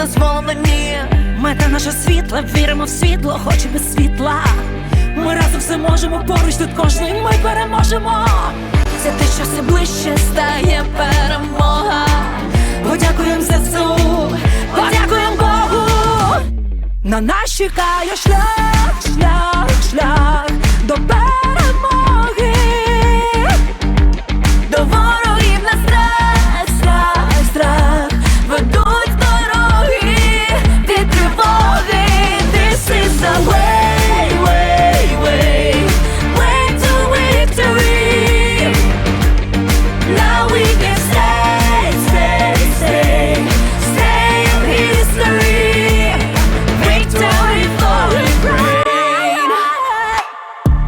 дозволені. Мета наша світла, віримо в світло, хоч без світла. Ми разом все можемо, поруч тут кожний ми переможемо. Це те, що все ближче стає перемога. Подякуємо ЗСУ, подякуємо Богу. На нас чекає шлях, шлях, шлях до перемоги.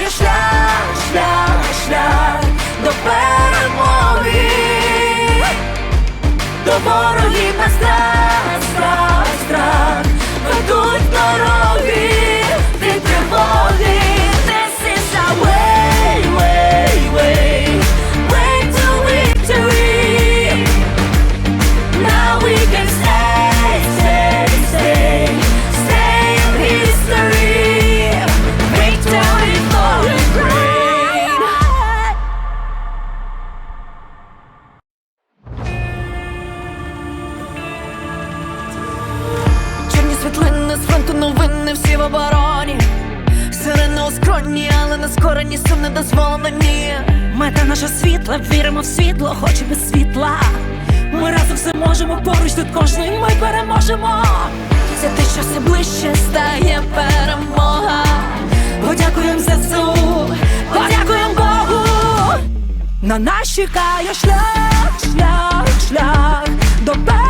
нас шлях, шлях, шлях до перемоги. До ворогів на страх, страх, страх ведуть дороги від тривоги. Не скорені сум не дозволені. Мета наша світла, віримо в світло, хоч без світла. Ми разом все можемо, поруч тут кожний ми переможемо. Це те, що все ближче стає перемога. Подякуємо ЗСУ, подякуємо Богу. На нас чекає шлях, шлях, шлях до перемоги.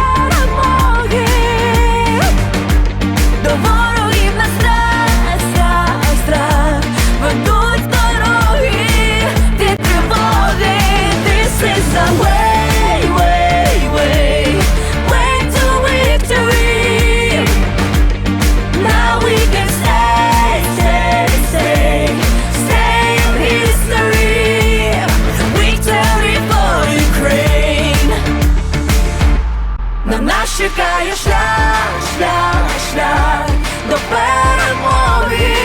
чекає шлях, шлях, шлях до перемоги,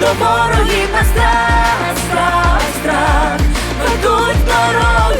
до ворогів на страх, страх, страх ведуть дороги.